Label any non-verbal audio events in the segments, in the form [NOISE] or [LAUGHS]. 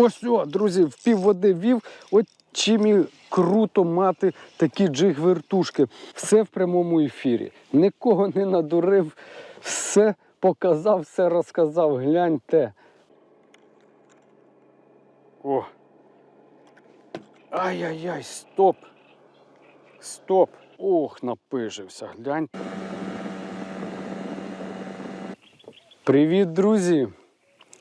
Ось, о, друзі, в пів води вів. От чим і круто мати такі джиг-вертушки. Все в прямому ефірі. Нікого не надурив, все показав, все розказав. Гляньте. О. Ай-яй-яй, стоп. Стоп. Ох, напижився. Глянь. Привіт, друзі!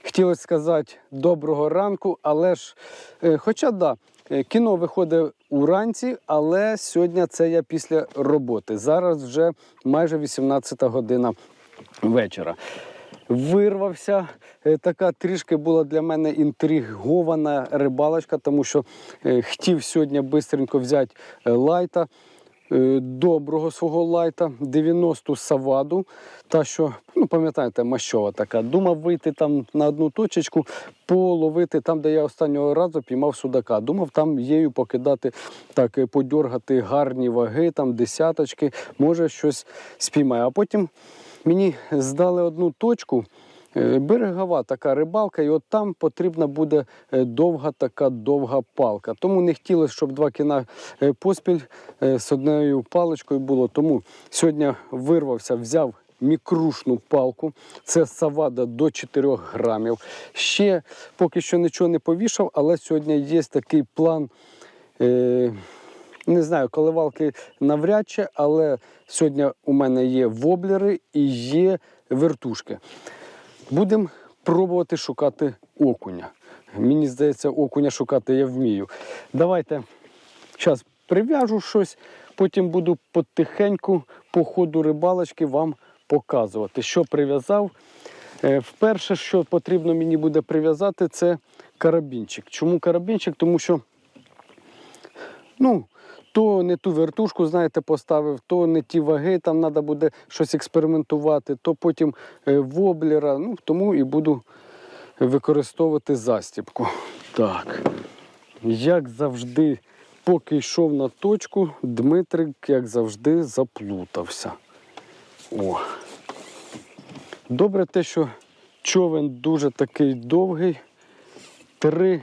Хотілося сказати доброго ранку, але ж, е, хоча да, е, кіно виходить уранці, але сьогодні це я після роботи. Зараз вже майже 18 година вечора. Вирвався. Е, Така трішки була для мене інтригована рибалочка, тому що хотів сьогодні швидко взяти лайта доброго свого лайта, 90 саваду. Та що, ну пам'ятаєте, мащова така. Думав вийти там на одну точечку, половити там, де я останнього разу піймав судака. Думав там єю покидати, так, е, подьоргати гарні ваги, там десяточки, може щось спіймаю. А потім мені здали одну точку. Е, Берегова така рибалка, і от там потрібна буде е, довга така довга палка. Тому не хотілося, щоб два кіна е, поспіль з однією паличкою було. Тому сьогодні вирвався, взяв мікрушну палку. Це савада до 4 грамів. Ще поки що нічого не повішав, але сьогодні є такий план. Е, не знаю, коливалки навряд чи, але сьогодні у мене є воблери і є вертушки. Будемо пробувати шукати окуня. Мені здається, окуня шукати я вмію. Давайте зараз прив'яжу щось, потім буду потихеньку по ходу рибалочки вам показувати, що прив'язав. Е, Вперше, що потрібно мені буде прив'язати, це карабінчик. Чому карабінчик? Тому що ну, то не ту вертушку, знаєте, поставив, то не ті ваги, там треба буде щось експериментувати, то потім е, воблера. Ну, тому і буду використовувати застібку. Так. Як завжди, поки йшов на точку, Дмитрик, як завжди, заплутався. О. Добре те, що човен дуже такий довгий. Три 3,6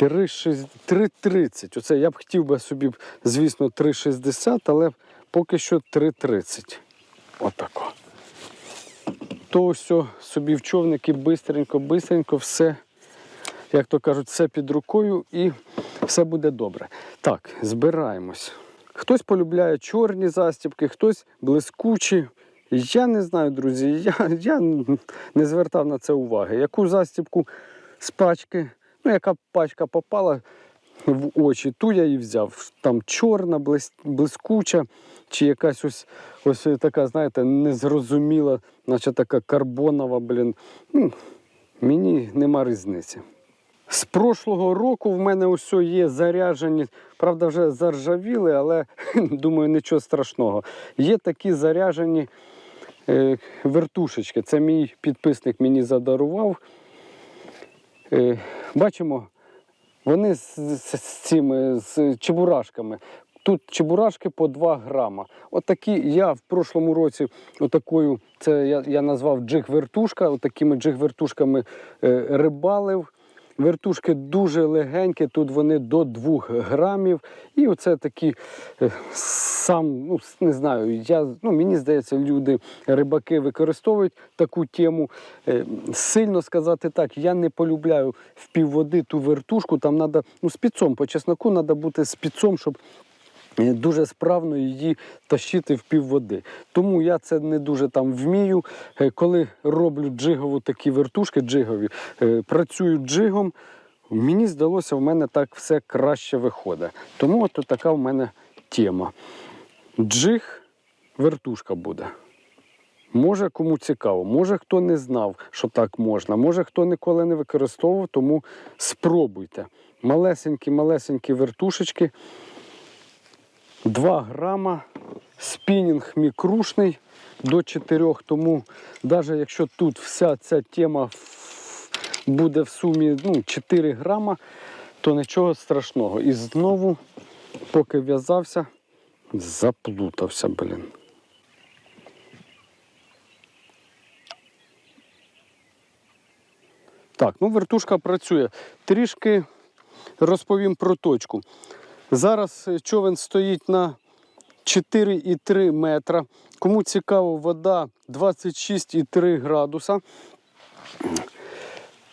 3,30. Оце я б хотів би собі, звісно, 3,60, але поки що 3,30. Отако. То все собі в човники бистренько, бистренько, все, як то кажуть, все під рукою і все буде добре. Так, збираємось. Хтось полюбляє чорні застібки, хтось блискучі. Я не знаю, друзі, я, я не звертав на це уваги. Яку застібку з пачки Ну, яка пачка попала в очі, ту я і взяв. Там чорна, блискуча, чи якась ось, ось така, знаєте, незрозуміла, наче така карбонова, блін. Ну, мені нема різниці. З прошлого року в мене ось є заряджені, правда, вже заржавіли, але [LAUGHS] думаю, нічого страшного. Є такі заряджені е, вертушечки. Це мій підписник мені задарував. Е, бачимо, вони з, з, з цими з чебурашками. Тут чебурашки по 2 грама. Отакі я в прошлому році, отакою, це я, я назвав джиг-вертушка, отакими джиг-вертушками е, рибалив. Вертушки дуже легенькі, тут вони до 2 грамів. І оце такі е, сам, ну не знаю, я, ну, мені здається, люди, рибаки використовують таку тему. Е, Сильно сказати так, я не полюбляю в півводи ту вертушку, там треба, ну, спіцом, по чесноку, треба бути спіцом, щоб дуже справно її тащити в півводи. Тому я це не дуже там вмію. Е, Коли роблю джигову такі вертушки, джигові, е, працюю джигом, мені здалося, в мене так все краще виходить. Тому от така в мене тема. Джиг вертушка буде. Може, кому цікаво, може хто не знав, що так можна, може хто ніколи не використовував, тому спробуйте. Малесенькі, малесенькі вертушечки. 2 грама, спінінг мікрушний до 4, тому навіть якщо тут вся ця тема буде в сумі ну, 4 грама, то нічого страшного. І знову, поки в'язався, заплутався, блін. Так, ну вертушка працює. Трішки розповім про точку. Зараз е, човен стоїть на 4,3 метра. Кому цікаво, вода 26,3 градуса.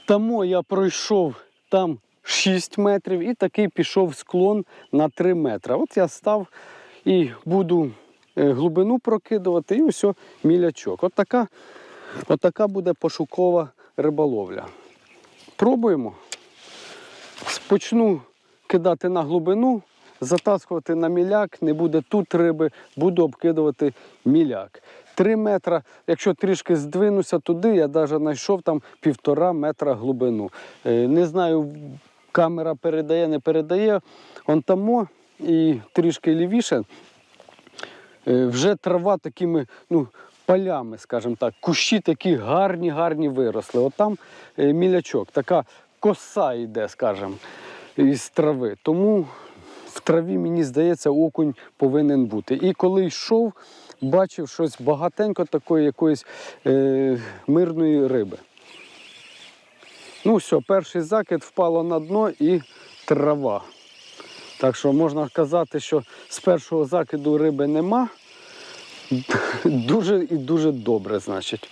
Тому я пройшов там 6 метрів і такий пішов склон на 3 метри. От я став і буду е, глибину прокидувати, і ось мілячок. От така, от така буде пошукова риболовля. Пробуємо. Почну кидати на глибину, затаскувати на міляк, не буде тут риби, буду обкидувати міляк. Три метра, якщо трішки здвинуся туди, я навіть знайшов там півтора метра глибину. Е, Не знаю, камера передає, не передає. Он тамо і трішки лівіше. Е, Вже трава такими ну, полями, скажімо так, кущі такі гарні, гарні виросли. От там е, мілячок, така коса йде, скажімо, із трави. Тому в траві, мені здається, окунь повинен бути. І коли йшов, бачив щось багатенько такої якоїсь е, мирної риби. Ну все, перший закид впало на дно і трава. Так що можна казати, що з першого закиду риби нема. [LAUGHS] Дуже і дуже добре, значить.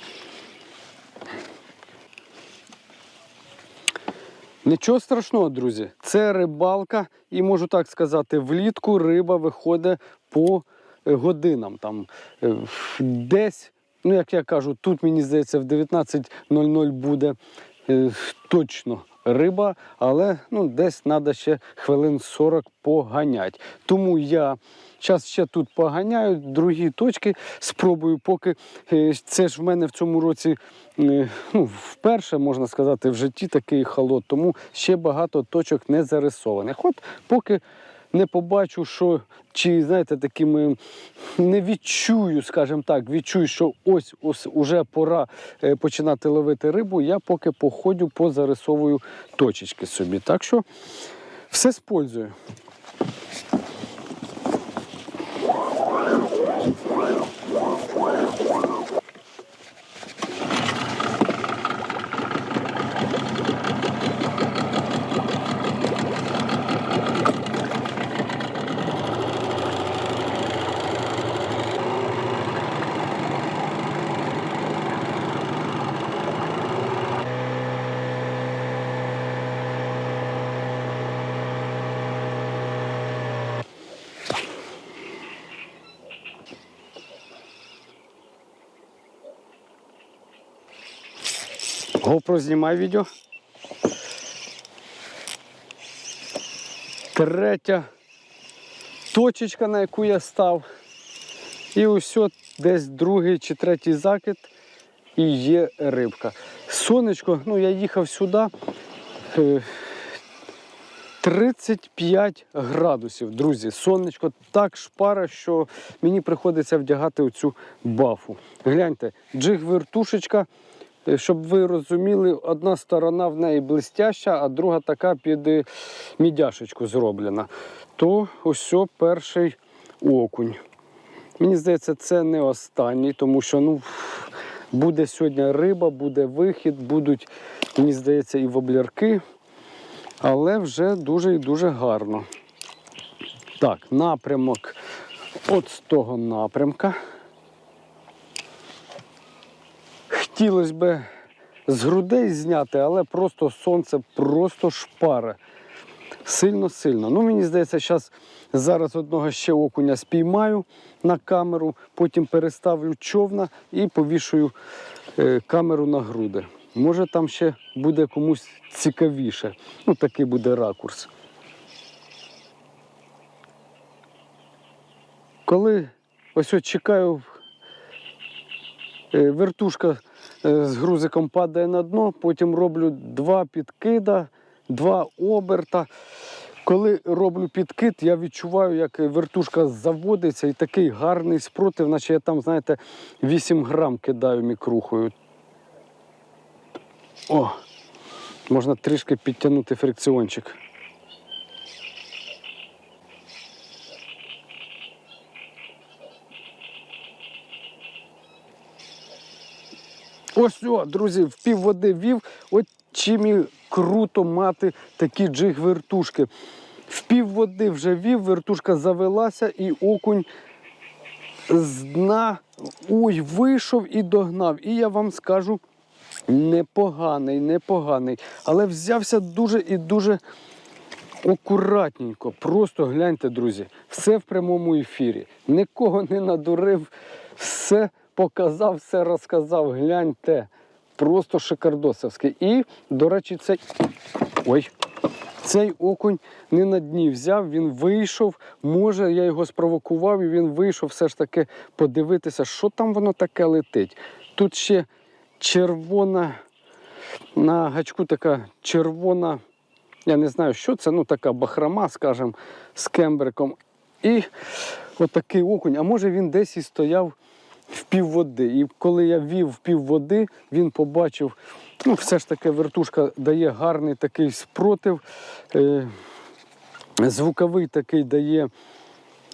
Нічого страшного, друзі. Це рибалка, і можу так сказати, влітку риба виходить по е, годинам. Там е, десь, ну як я кажу, тут мені здається, в 19.00 буде е, точно риба, але ну, десь треба ще хвилин 40 поганять. Тому я зараз ще тут поганяю, другі точки спробую, поки е, це ж в мене в цьому році е, ну, вперше, можна сказати, в житті такий холод, тому ще багато точок не зарисованих. От поки не побачу, що чи знаєте, такими не відчую, скажімо так, відчую, що ось ось уже пора е, починати ловити рибу. Я поки походю, позарисовую точечки собі. Так що все спользую. GoPro знімай відео. Третя точечка, на яку я став. І ось десь другий чи третій закид і є рибка. Сонечко, ну я їхав сюди. е, 35 градусів, друзі. Сонечко так шпара, що мені приходиться вдягати оцю бафу. Гляньте, джиг-вертушечка. Е, Щоб ви розуміли, одна сторона в неї блистяща, а друга така під е, мідяшечку зроблена. То ось перший окунь. Мені здається, це не останній, тому що ну, буде сьогодні риба, буде вихід, будуть, мені здається, і воблярки. Але вже дуже і дуже гарно. Так, напрямок от з того напрямка. Хотілося б з грудей зняти, але просто сонце просто шпаре. Сильно-сильно. Ну, мені здається, зараз зараз одного ще окуня спіймаю на камеру, потім переставлю човна і повішую е, камеру на груди. Може там ще буде комусь цікавіше. Ну, такий буде ракурс. Коли ось от чекаю Е, Вертушка з грузиком падає на дно, потім роблю два підкида, два оберта. Коли роблю підкид, я відчуваю, як вертушка заводиться і такий гарний спротив, наче я там, знаєте, 8 грам кидаю мікрухою. О, можна трішки підтягнути фрикціончик. Ось, о, друзі, в пів води вів. От чим і круто мати такі джиг-вертушки. В пів води вже вів, вертушка завелася, і окунь з дна ой, вийшов і догнав. І я вам скажу, непоганий, непоганий. Але взявся дуже і дуже акуратненько. Просто гляньте, друзі, все в прямому ефірі. Нікого не надурив, все показав, все розказав. Гляньте. Просто шикардосовський. І, до речі, цей. Ой. Цей окунь не на дні взяв, він вийшов. Може, я його спровокував, і він вийшов все ж таки подивитися, що там воно таке летить. Тут ще червона, на гачку така червона, я не знаю, що це, ну така бахрома, скажімо, з кембриком. І отакий окунь. А може він десь і стояв в пів води. І коли я вів в півводи, він побачив, ну, все ж таки вертушка дає гарний такий спротив. Е, звуковий такий дає.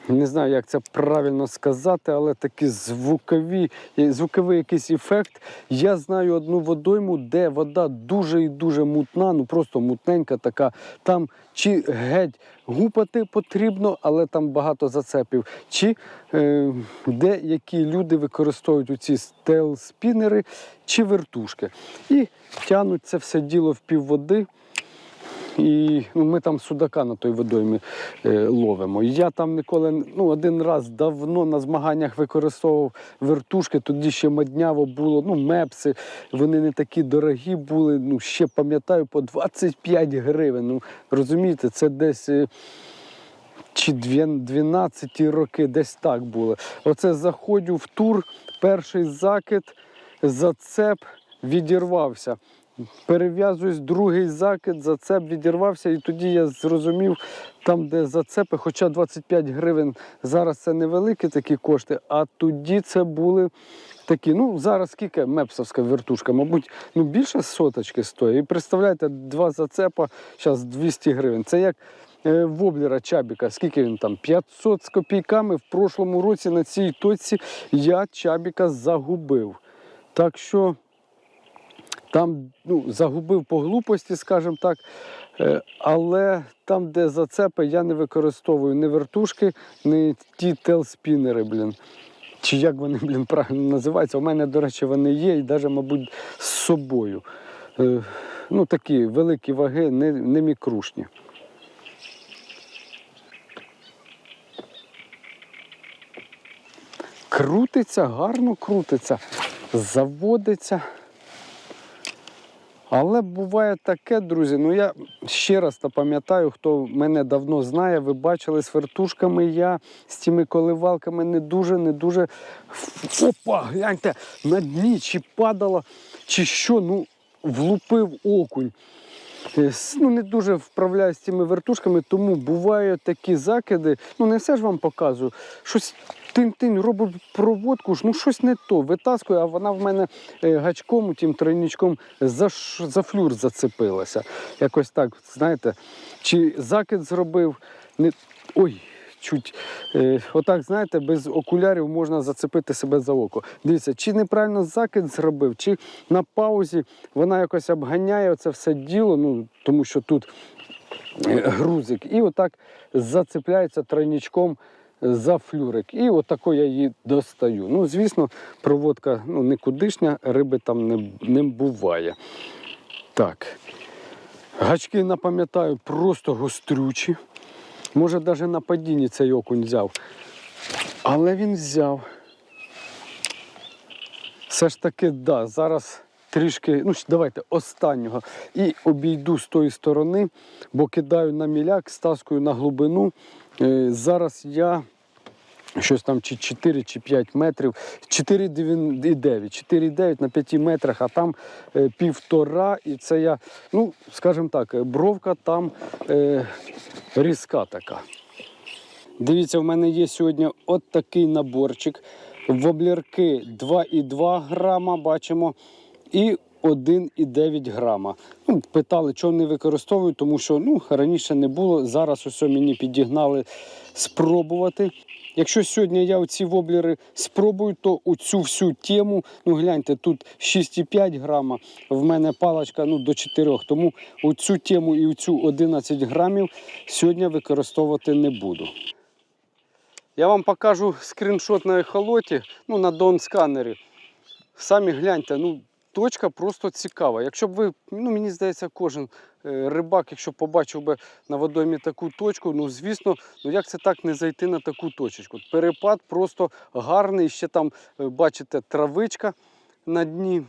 Не знаю, як це правильно сказати, але такі звукові, звуковий якийсь ефект. Я знаю одну водойму, де вода дуже і дуже мутна, ну просто мутненька така. Там чи геть гупати потрібно, але там багато зацепів. Чи е, деякі люди використовують оці стел-спінери чи вертушки. І тягнуть це все діло в півводи. І ну, ми там судака на той водоймі е, ловимо. Я там ніколи ну, один раз давно на змаганнях використовував вертушки, тоді ще модняво було, ну, мепси, вони не такі дорогі були. Ну, ще пам'ятаю, по 25 гривень. Ну, розумієте, це десь. е, Чи дві- 12 роки, десь так було. Оце заходжу в тур, перший закид, зацеп відірвався. Перев'язуюсь, другий закид, зацеп відірвався, і тоді я зрозумів, там, де зацепи, хоча 25 гривень зараз це невеликі такі кошти, а тоді це були такі. Ну, зараз скільки мепсовська вертушка, мабуть, ну більше соточки стоїть. І представляєте, два зацепа, зараз 200 гривень. Це як е, воблера Чабіка, скільки він там? 500 з копійками. В прошлому році на цій точці я Чабіка загубив. Так що там ну, загубив по глупості, скажімо так. Е, Але там, де зацепи, я не використовую ні вертушки, ні ті телспінери, блін. Чи як вони, [LAUGHS] блін, правильно називаються. У мене, до речі, вони є, і навіть, мабуть, з собою. Е, Ну, такі великі ваги, не, не мікрушні. Крутиться, гарно крутиться, заводиться. Але буває таке, друзі. Ну я ще раз то пам'ятаю, хто мене давно знає, ви бачили з вертушками. Я з цими коливалками не дуже, не дуже. Опа, гляньте, на дні чи падало, чи що, ну, влупив окунь. Е, Ну, не дуже вправляюсь з цими вертушками, тому бувають такі закиди. Ну, не все ж вам показую. Щось тинь-тинь, робить проводку, ну щось не то. Витаскую, а вона в мене е, гачком, тим тройничком за, за флюр зацепилася. Якось так, знаєте, чи закид зробив, не. Ой. Чуть е, отак, знаєте, без окулярів можна зацепити себе за око. Дивіться, чи неправильно закид зробив, чи на паузі вона якось обганяє це все діло, ну тому що тут е, грузик, і отак зацепляється тройничком за флюрик. І отако я її достаю. Ну, звісно, проводка ну, никудишня, риби там не, не буває. Так. Гачки, напам'ятаю, просто гострючі. Може, навіть на падінні цей окунь взяв. Але він взяв. Все ж таки, да, зараз трішки, ну давайте останнього. І обійду з тої сторони, бо кидаю на міляк, стаскую на глибину. Е, зараз я щось там чи 4 чи 5 метрів, 4,9, 4,9 на 5 метрах, а там е, півтора, і це я, ну, скажімо так, бровка там е, різка така. Дивіться, в мене є сьогодні от такий наборчик. Воблерки 2,2 грама, бачимо. І 1,9 грама. Ну, питали, чого не використовую, тому що ну, раніше не було. Зараз ось мені підігнали спробувати. Якщо сьогодні я оці воблери спробую, то оцю всю тему, ну гляньте, тут 6,5 грама, в мене паличка ну, до 4, тому оцю тему і оцю 11 грамів сьогодні використовувати не буду. Я вам покажу скріншот на ехолоті, ну, на дон сканері. Самі гляньте, ну, точка просто цікава. Якщо б ви, ну мені здається, кожен е, рибак, якщо побачив би на водоймі таку точку, ну звісно, ну як це так не зайти на таку точечку? Перепад просто гарний, ще там, е, бачите, травичка на дні.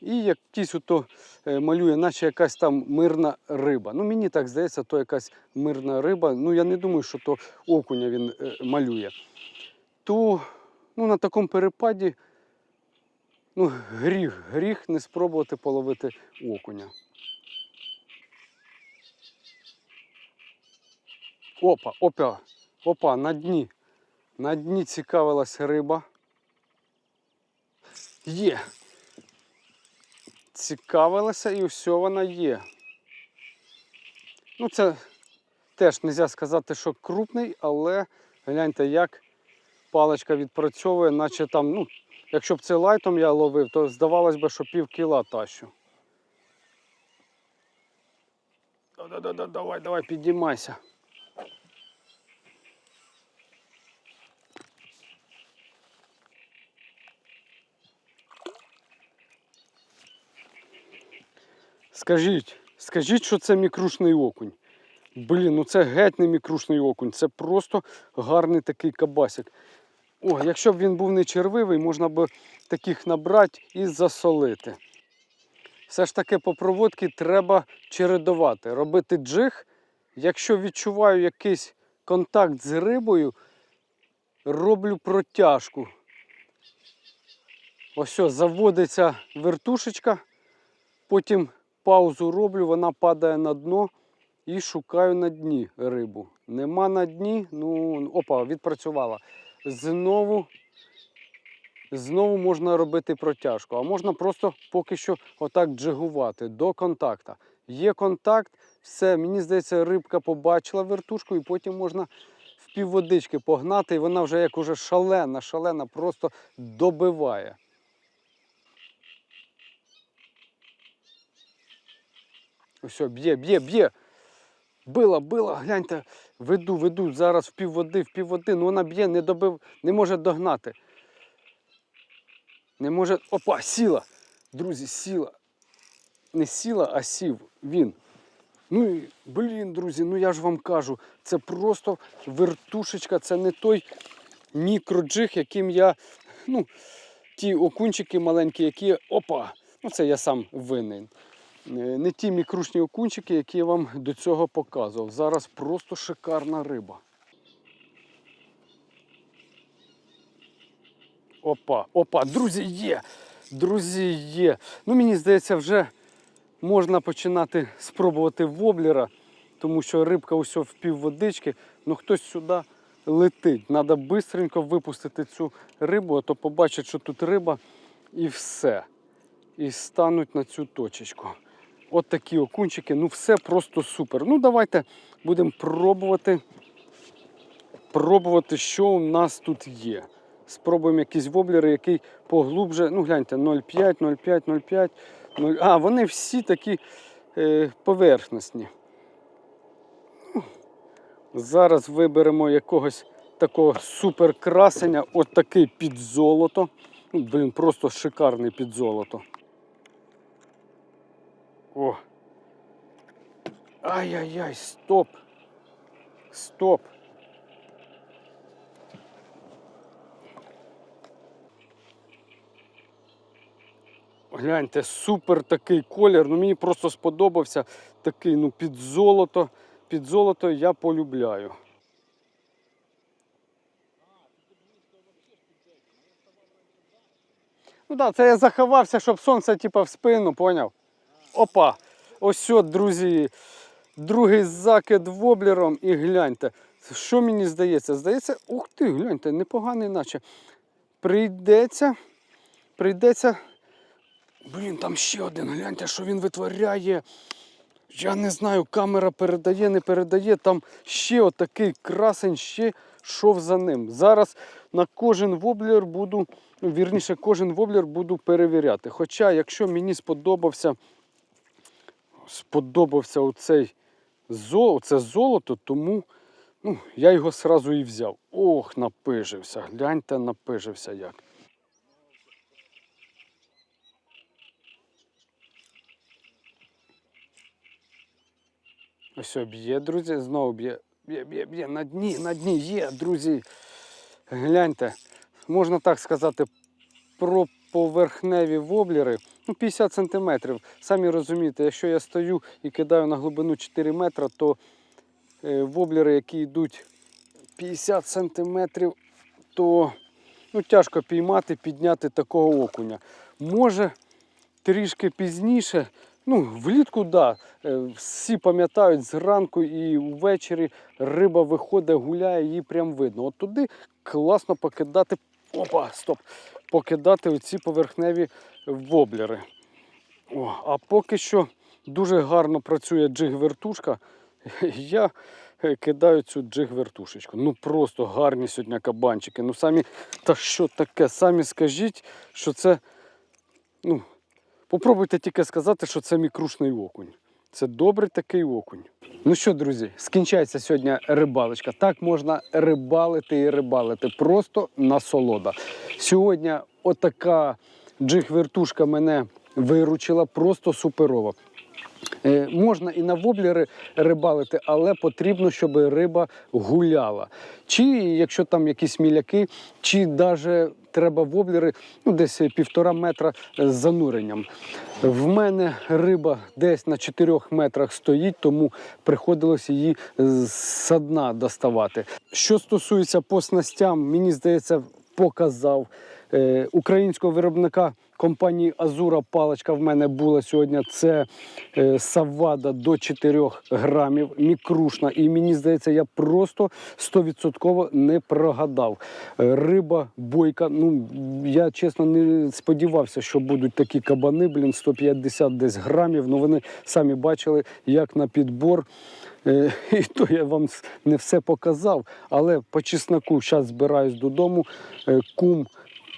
І якийсь ото е, малює, наче якась там мирна риба. Ну мені так здається, то якась мирна риба. Ну я не думаю, що то окуня він малює. То ну, на такому перепаді ну, гріх, гріх не спробувати половити окуня. Опа, опа, опа, на дні. На дні цікавилась риба. Є. Цікавилася і все вона є. Ну, це теж не можна сказати, що крупний, але гляньте, як паличка відпрацьовує, наче там, ну, якщо б це лайтом я ловив, то здавалось би, що пів кіла тащу. Давай, давай, підіймайся. Скажіть, скажіть, що це мікрушний окунь. Блін, ну це геть не мікрушний окунь, це просто гарний такий кабасик. О, якщо б він був не червивий, можна б таких набрати і засолити. Все ж таки по проводці треба чередувати, робити джиг. Якщо відчуваю якийсь контакт з рибою, роблю протяжку. Ось, о, заводиться вертушечка, потім паузу роблю, вона падає на дно і шукаю на дні рибу. Нема на дні, ну опа, відпрацювала. Знову, знову можна робити протяжку, а можна просто поки що отак джигувати до контакта. Є контакт, все, мені здається, рибка побачила вертушку, і потім можна в півводички погнати, і вона вже як уже шалена, шалена, просто добиває. Ось, б'є, б'є, б'є. Била, била, гляньте, веду, веду, зараз в півводи, в півводи, ну вона б'є, не добив, не може догнати. Не може. Опа, сіла. Друзі, сіла. Не сіла, а сів він. Ну і, блін, друзі, ну я ж вам кажу, це просто вертушечка, це не той мікроджиг, яким я. Ну, ті окунчики маленькі, які. Опа! Ну це я сам винен. Е, не ті мікрушні окунчики, які я вам до цього показував. Зараз просто шикарна риба. Опа, опа, друзі, є! Друзі, є. Ну, мені здається, вже можна починати спробувати воблера, тому що рибка усе в півводички, ну хтось сюди летить. Треба швидко випустити цю рибу, а то побачать, що тут риба, і все. І стануть на цю точечку. От такі окунчики, ну все просто супер. Ну давайте будемо пробувати, пробувати, що у нас тут є. Спробуємо якісь воблери, який поглубже. Ну, гляньте, 0,5, 0,5, 0,5. 0... А, вони всі такі е, поверхностні. Ну, Зараз виберемо якогось такого супер красення, от такий під золото. Ну, блін, просто шикарний під золото. О. Ай-яй-яй, стоп. Стоп. Гляньте, супер такий колір. Ну мені просто сподобався такий, ну, під золото. Під золото я полюбляю. Ну так, да, це я заховався, щоб сонце типу, в спину, поняв? Опа! Ось от, друзі, другий закид воблером і гляньте. Що мені здається? Здається, ух ти, гляньте, непоганий наче. Прийдеться, прийдеться Блін, там ще один. Гляньте, що він витворяє. Я не знаю, камера передає, не передає. Там ще отакий красень, ще шов за ним. Зараз на кожен воблер буду, вірніше, кожен воблер буду перевіряти. Хоча, якщо мені сподобався, сподобався оцей золо, це золото, тому ну, я його сразу і взяв. Ох, напижився. Гляньте, напижився як. Ось б'є, друзі, знову б'є. Б'є, б'є, б'є. На дні, на дні є, друзі. Гляньте, можна так сказати, про поверхневі воблери. Ну, 50 сантиметрів. Самі розумієте, якщо я стою і кидаю на глибину 4 метра, то е, воблери, які йдуть 50 сантиметрів, то ну, тяжко піймати, підняти такого окуня. Може трішки пізніше. Ну, влітку, да. е, Всі пам'ятають зранку і ввечері риба виходить, гуляє, її прям видно. От туди класно покидати. Опа, стоп! Покидати оці поверхневі воблери. О, а поки що дуже гарно працює джиг-вертушка. [LAUGHS] Я е, кидаю цю джиг-вертушечку. Ну просто гарні сьогодні кабанчики. Ну самі, та що таке? Самі скажіть, що це. Ну, Попробуйте тільки сказати, що це мікрушний окунь. Це добрий такий окунь. Ну що, друзі, скінчається сьогодні рибалочка. Так можна рибалити і рибалити. Просто насолода. Сьогодні отака джиг-вертушка мене виручила, просто суперова. Е, Можна і на воблери рибалити, але потрібно, щоб риба гуляла. Чи якщо там якісь міляки, чи навіть треба воблери ну, десь півтора метра з зануренням. В мене риба десь на 4 метрах стоїть, тому приходилось її з дна доставати. Що стосується по снастям, мені здається, показав українського виробника компанії Азура паличка в мене була сьогодні. Це е, савада до 4 грамів, мікрушна. І мені здається, я просто 100% не прогадав. Е, риба, бойка. Ну я чесно не сподівався, що будуть такі кабани, блін, 150 десь грамів. Ну вони самі бачили, як на підбор. Е, [LAUGHS] І то я вам не все показав, але по чесноку зараз збираюсь додому. Е, Кум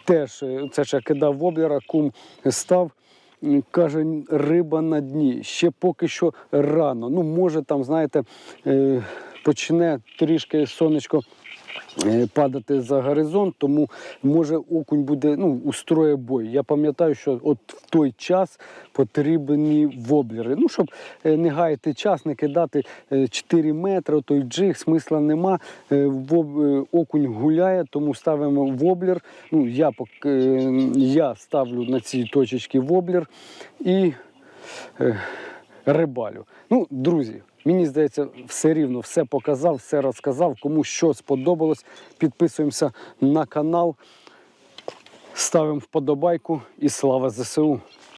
теж, е, це ж я кидав воблера, кум став. Каже, риба на дні. Ще поки що рано. Ну, може, там, знаєте, е, почне трішки сонечко падати за горизонт, тому може окунь буде ну, устроє бой. Я пам'ятаю, що от в той час потрібні воблери. Ну, щоб е, не гаяти час, не кидати е, 4 метри, той джиг, смисла нема. Е, е, Окунь гуляє, тому ставимо воблер. Ну, я, е, я ставлю на цій точечці воблер і е, рибалю. Ну, друзі, мені здається, все рівно все показав, все розказав. Кому що сподобалось, підписуємося на канал, ставимо вподобайку і слава ЗСУ.